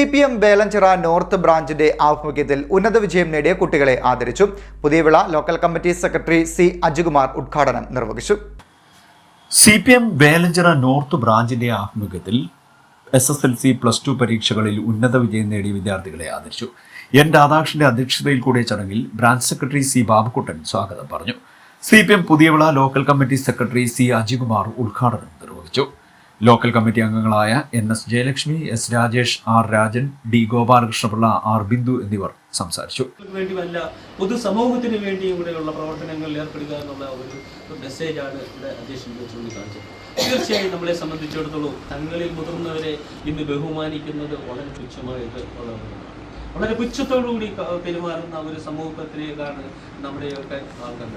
C P M Velanchira north ബ്രാഞ്ചിന്റെ ആഭിമുഖ്യത്തിൽ ഉന്നത വിജയം നേടിയ കുട്ടികളെ ആദരിച്ചു. Puthiyavila local committee secretary C Ajikumar ഉദ്ഘാടനം നിർവഹിച്ചു. C P M Velanchira north ബ്രാഞ്ചിന്റെ ആഭിമുഖ്യത്തിൽ S S L C plus two പരീക്ഷകളിൽ ഉന്നത വിജയം നേടിയ വിദ്യാർത്ഥികളെ ആദരിച്ചു. എൻ രാധാകൃഷ്ണന്റെ അധ്യക്ഷതയിൽ കൂടിയ ചടങ്ങിൽ ബ്രാഞ്ച് സെക്രട്ടറി സി ബാബുക്കുട്ടൻ സ്വാഗതം പറഞ്ഞു. C P M Puthiyavila local committee secretary C Ajikumar ഉദ്ഘാടനം നിർവഹിച്ചു. ലോക്കൽ കമ്മിറ്റി അംഗങ്ങളായ N S Jayalakshmi S Rajesh R Rajan D Gopalakrishnapillai R Bindu എന്നിവർ സംസാരിച്ചു. പൊതുസമൂഹത്തിന് വേണ്ടിയും കൂടെയുള്ള പ്രവർത്തനങ്ങളിൽ ഏർപ്പെടുക എന്നുള്ള ഒരു മെസ്സേജാണ് ഇവിടെ അധ്യക്ഷൻ ചൂണ്ടിക്കാണിച്ചത്. തീർച്ചയായും നമ്മളെ സംബന്ധിച്ചിടത്തോളം തങ്ങളിൽ മുതിർന്നവരെ ഇന്ന് ബഹുമാനിക്കുന്നത് വളരെ തുച്ഛമായിട്ട് ഉള്ളതാണ് വളരെ പുച്ഛത്തോടുകൂടി കൂടി പെരുമാറുന്ന ഒരു സമൂഹത്തിലേക്കാണ് നമ്മുടെയൊക്കെ ആൾക്കാർ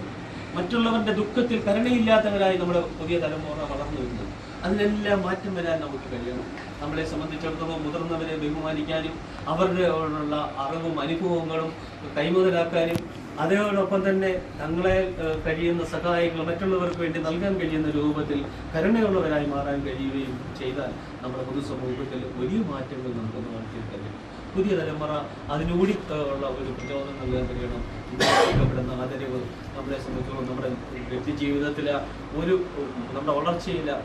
മറ്റുള്ളവരുടെ ദുഃഖത്തിൽ കരുണയില്ലാത്തവരായി നമ്മുടെ പുതിയ തലമുറ വളർന്നു വരുന്നത് അതിനെല്ലാം മാറ്റം വരാൻ നമുക്ക് കഴിയണം. നമ്മളെ സംബന്ധിച്ചിടത്തോളം മുതിർന്നവരെ ബഹുമാനിക്കാനും അവരുടെ ഉള്ള അറിവും അനുഭവങ്ങളും കൈമുതലാക്കാനും അതോടൊപ്പം തന്നെ തങ്ങളെ കഴിയുന്ന സഹായങ്ങൾ മറ്റുള്ളവർക്ക് വേണ്ടി നൽകാൻ കഴിയുന്ന രൂപത്തിൽ കരുണയുള്ളവരായി മാറാൻ കഴിയുകയും ചെയ്താൽ നമ്മുടെ പൊതുസമൂഹത്തിൽ വലിയ മാറ്റങ്ങൾ നമുക്ക് നടത്തി കഴിയും. പുതിയ തലമുറ അതിനുകൂടി ഉള്ള ഒരു പ്രചോദനം നൽകാൻ കഴിയണം ഉപയോഗിക്കപ്പെടുന്ന ആദരവ് നമ്മളെ സംബന്ധിച്ചോളം നമ്മുടെ വ്യക്തി ജീവിതത്തിലെ ഒരു നമ്മുടെ വളർച്ചയിലെ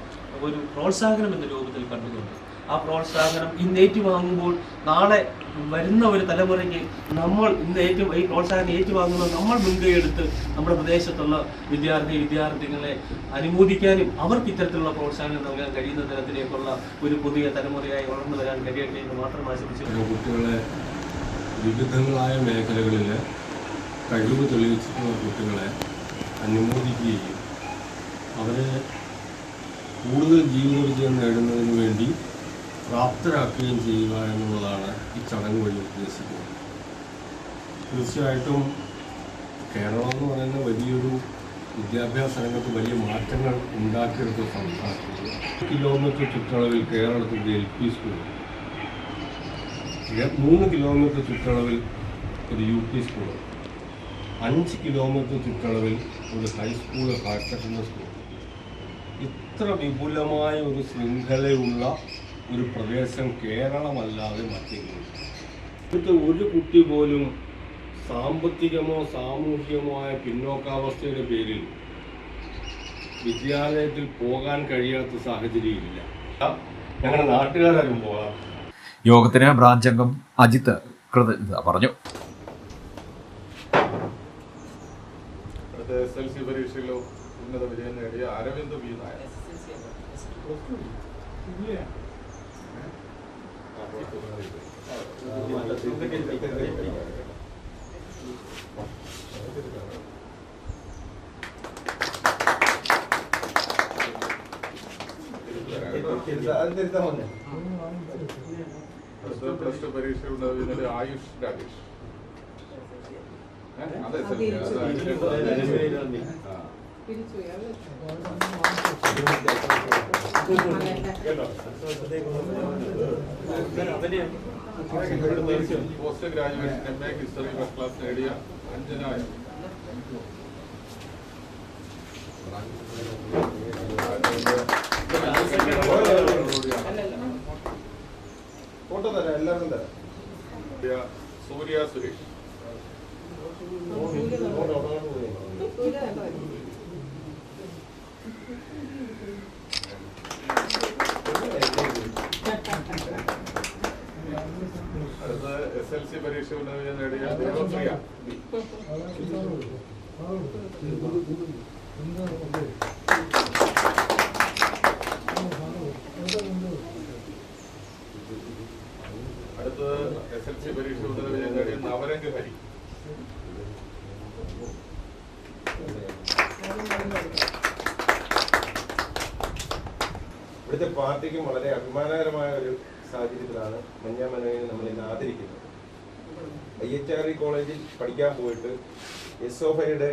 ഒരു പ്രോത്സാഹനം എന്ന രൂപത്തിൽ കണ്ടുകൊണ്ട് ആ പ്രോത്സാഹനം ഇന്ന് ഏറ്റുവാങ്ങുമ്പോൾ നാളെ വരുന്ന ഒരു തലമുറയ്ക്ക് നമ്മൾ ഇന്ന് ഏറ്റു ഈ പ്രോത്സാഹനം ഏറ്റുവാങ്ങുന്ന നമ്മൾ മുൻകൈ എടുത്ത് നമ്മുടെ പ്രദേശത്തുള്ള വിദ്യാർത്ഥി വിദ്യാർത്ഥികളെ അനുമോദിക്കാനും അവർക്ക് ഇത്തരത്തിലുള്ള പ്രോത്സാഹനം നൽകാൻ കഴിയുന്ന തരത്തിലേക്കുള്ള ഒരു പുതിയ തലമുറയായി വളർന്നു വരാൻ കഴിയട്ടെ എന്ന് മാത്രം ആശംസിച്ചു കുട്ടികളെ വിവിധങ്ങളായ മേഖലകളിൽ കഴിവ് തെളിയിച്ചിട്ടുള്ള കുട്ടികളെ അനുമോദിക്കുകയും അവരെ കൂടുതൽ ജീവിത നേടുന്നതിന് വേണ്ടി പ്രാപ്തരാക്കുകയും ചെയ്യുക എന്നുള്ളതാണ് ഈ ചടങ്ങ് വഴി ഉദ്ദേശിക്കുന്നത്. തീർച്ചയായിട്ടും കേരളം എന്ന് പറയുന്ന വലിയൊരു വിദ്യാഭ്യാസ രംഗത്ത് വലിയ മാറ്റങ്ങൾ ഉണ്ടാക്കിയെടുത്ത സംസ്ഥാനത്തിൽ കിലോമീറ്റർ ചുറ്റളവിൽ കേരളത്തിന്റെ എൽ പി സ്കൂൾ. മൂന്ന് കിലോമീറ്റർ ചുറ്റളവിൽ ഒരു യു പി സ്കൂൾ. അഞ്ച് കിലോമീറ്റർ ചുറ്റളവിൽ ഒരു ഹൈസ്കൂൾ ഹയർ സെക്കൻഡറി സ്കൂൾ. ഇത്ര വിപുലമായ ഒരു ശൃംഖലയുള്ള ഒരു പ്രദേശം കേരളമല്ലാതെ മറ്റെങ്കിലും ഇവിടുത്തെ ഒരു കുട്ടി പോലും സാമ്പത്തികമോ സാമൂഹികമോ ആയ പിന്നോക്കാവസ്ഥയുടെ പേരിൽ വിദ്യാലയത്തിൽ പോകാൻ കഴിയാത്ത സാഹചര്യമില്ല ഞങ്ങളുടെ നാട്ടുകാരും പോകാം യോഗത്തിന് ബ്രാഞ്ച് അംഗം അജിത്ത് കൃതജ്ഞത പറഞ്ഞു. എസ് എൽ സി പരീക്ഷയിലോ ഉന്നത വിജയം നേടിയ അരവിന്ദ് വി നായർ. അടുത്ത പ്ലസ് ടു പരീക്ഷ ഉന്നത വിജയം നേടിയ Ayush post graduation M A history first class നേടിയ അഞ്ജന ഫോട്ടോ തരാം എല്ലാവരും തരാം. Surya Suresh. S L C പരീക്ഷ ഉന്നത എസ് എൽ സി പരീക്ഷ നേടിയ നവരംഗ് ഹരി. ഇവിടുത്തെ പാർട്ടിക്കും വളരെ അഭിമാനകരമായ ഒരു സാഹചര്യത്തിലാണ് മഞ്ഞാമനോനെ നമ്മൾ ഇന്ന് ആദരിക്കുന്നത്. ഐ എച്ച് ആർ ഇ കോളേജിൽ പഠിക്കാൻ പോയിട്ട് എസ് ഒ സെക്രട്ടറി.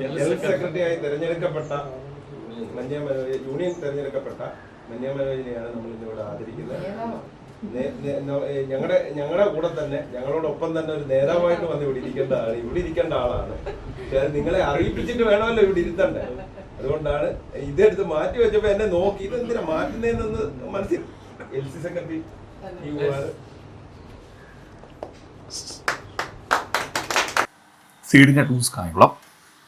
ജനറൽ സെക്രട്ടറിയായി തിരഞ്ഞെടുക്കപ്പെട്ട മഞ്ഞാമനോജ് യൂണിയൻ തിരഞ്ഞെടുക്കപ്പെട്ട മഞ്ഞാമനോജിനെയാണ് നമ്മൾ ഇന്നിവിടെ ആദരിക്കുന്നത്. ഞങ്ങളുടെ ഞങ്ങളുടെ കൂടെ തന്നെ ഞങ്ങളോടൊപ്പം തന്നെ ഒരു നേതാവായിട്ട് വന്ന് ഇവിടെ ഇരിക്കേണ്ട ആൾ ഇവിടെ ഇരിക്കേണ്ട ആളാണ്. പക്ഷെ അത് നിങ്ങളെ അറിയിപ്പിച്ചിട്ട് വേണമല്ലോ ഇവിടെ ഇരുത്തണ്ടേ അതുകൊണ്ടാണ് ഇതെടുത്ത് മാറ്റി വെച്ചപ്പോ എന്നെ നോക്കി ഇത് എന്തിനാ മാറ്റുന്നതെന്നൊന്ന് മനസ്സിൽ എൽ സി സെക്രട്ടറി സീഡിനെ ടൂസ് കായംകുളം